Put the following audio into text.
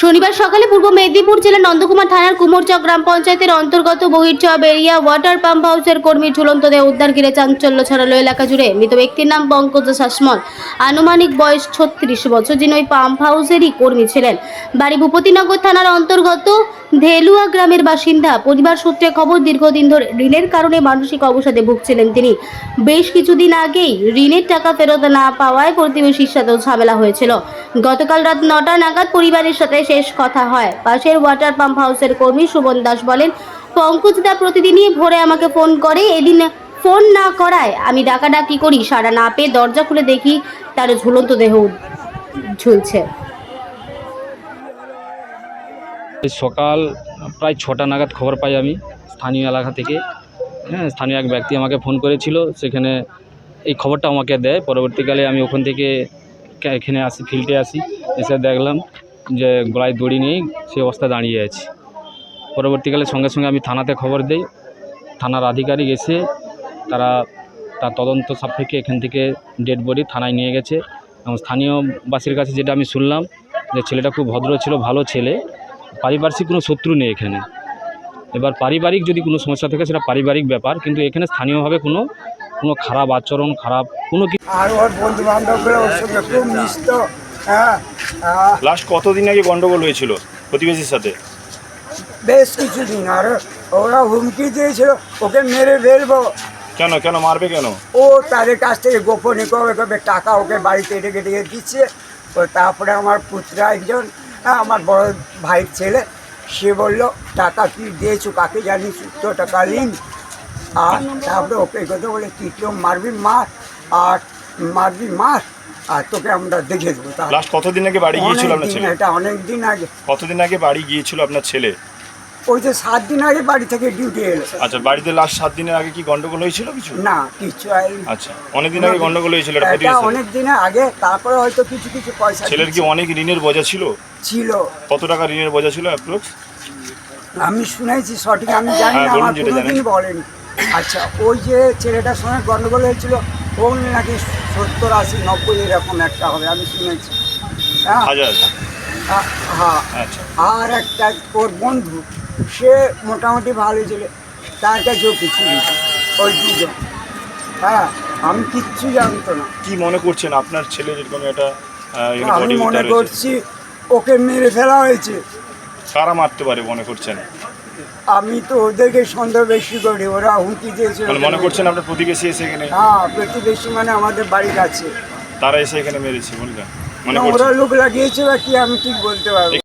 শনিবার সকালে পূর্ব মেদিনীপুর জেলার নন্দকুমার থানার কুমোরচক গ্রাম পঞ্চায়েতের অন্তর্গত বহিরচব এরিয়া ওয়াটার পাম্প হাউসের কর্মী ঝুলন্ত দেহ উদ্ধার ঘিরে চাঞ্চল্য ছড়ালো এলাকা জুড়ে। মৃত ব্যক্তির নাম পঙ্কজ শাসমল। আনুমানিক বয়স ছত্রিশ বছর। যিনি ওই পাম্প হাউসেরই কর্মী ছিলেন। বাড়ি ভূপতিনগর থানার অন্তর্গত ধেলুয়া গ্রামের বাসিন্দা। পরিবার সূত্রে খবর, দীর্ঘদিন ধরে ঋণের কারণে মানসিক অবসাদে ভুগছিলেন তিনি। বেশ কিছুদিন আগেই ঋণের টাকা ফেরত না পাওয়ায় প্রতিবেশীর সাথেও ঝামেলা হয়েছিল। গতকাল রাত নটা নাগাদ পরিবারের সাথে শেষ কথা হয়। পাশের ওয়াটার পাম্প হাউসের কর্মী সুমন দাস বলেন, পঙ্কজ দা প্রতিদিনই ভোরে আমাকে ফোন করে, এদিন ফোন না করায় আমি ডাকাডাকি করি, সারা না পেয়ে দরজা খুলে দেখি তার ঝুলন্ত দেহ ঝুলছে। সকাল প্রায় ছটা নাগাদ খবর পাই আমি স্থানীয় এলাকা থেকে। হ্যাঁ স্থানীয় এক ব্যক্তি আমাকে ফোন করেছিল, সেখানে এই খবরটা আমাকে দেয়। পরবর্তীকালে আমি ওখান থেকে এখানে আসি ফিল্ডে আসি, এসে দেখলাম যে গলায় দড়ি নেই সে অবস্থা দাঁড়িয়ে আছে। পরবর্তীকালে সঙ্গে সঙ্গে আমি থানাতে খবর দিই। থানার আধিকারিক এসে তারা, তার তদন্ত সাপেক্ষে এখান থেকে ডেড বডি থানায় নিয়ে গেছে এবং স্থানীয়বাসীর কাছে যেটা আমি শুনলাম যে ছেলেটা খুব ভদ্র ছিল, ভালো ছেলে, পারিপার্শ্বিক কোনো শত্রু নেই এখানে। এবার পারিবারিক যদি কোনো সমস্যা থাকে সেটা পারিবারিক ব্যাপার, কিন্তু এখানে স্থানীয়ভাবে কোনো কোনো খারাপ আচরণ, খারাপ কোনো কিছু আর ওর বন্ধু সঙ্গে খুব হ্যাঁ? লাস্ট কতদিন আগে গন্ডগোল হয়েছিল প্রতিবেশীর সাথে? বেশ কিছুদিন আর ওরা হুমকি দিয়েছিল ওকে মেরে ফেলব। কেন কেন মারবে কেন? ও তাদের কাছ থেকে গোপনে কবে কবে টাকা ওকে বাড়িতে রেখে রেখে দিচ্ছে। ও তারপরে আমার পুত্রা একজন হ্যাঁ, আমার বড় ভাইয়ের ছেলে সে বলল টাকা তুই দিয়েছ? কাকে জানিস তো টাকা লিন আর তারপরে ওকে কথা বলে তুই কেউ মারবি মার আর মারবি মার। আর তোকে আমরা দেখে দেবো লাস্ট কতদিন আগে বাড়ি গিয়েছিল আপনার ছেলে? এটা অনেক দিন আগে। কতদিন আগে বাড়ি গিয়েছিল আপনার ছেলে? ওই যে সাত দিন আগে বাড়ি থেকে ডিউটি এলো। আচ্ছা বাড়িতে লাস্ট সাত দিনের আগে কি গন্ডগোল হয়েছিল কিছু? না কিছু। আচ্ছা অনেকদিন আগে গন্ডগোল হয়েছিল এটা অনেক দিনের আগে তারপরে হয়তো কিছু কিছু পয়সা ছেলের কি অনেক ঋণের বোঝা ছিল? ছিল। কত টাকা ঋণের বোঝা ছিল অ্যাপ্রক্স আমি শুনেছি সঠিক আমি জানি হ্যাঁ, না আমার কোনোদিন বলেনি। আচ্ছা ওই যে ছেলেটার সঙ্গে গন্ডগোল হয়েছিল ও নাকি সত্তর আশি নব্বই এরকম একটা হবে আমি শুনেছি। হ্যাঁ? আ- হ্যাঁ আচ্ছা। আর একটা ওর বন্ধু সে মোটামুটি ভালো ছিল তার কাছেও কিছু নেই ওই দুজন। হ্যাঁ আমি কিচ্ছু জানতো না। কি মনে করছেন আপনার ছেলে যেরকম একটা আমি মনে করছি ওকে মেরে ফেলা হয়েছে। কারা মারতে পারে মনে করছেন? আমি তো ওদেরকে সন্দেহ বেশি করি ওরা হুমকি দিয়েছিল মানে মনে করছেন আপনার প্রতিবেশী এসে এখানে? হ্যাঁ প্রতিবেশী মানে আমাদের বাড়ির কাছে তারা এসে এখানে মেরেছে বললেন মনে ওরা লোক লাগিয়েছে বা কি আমি ঠিক বলতে পারব না।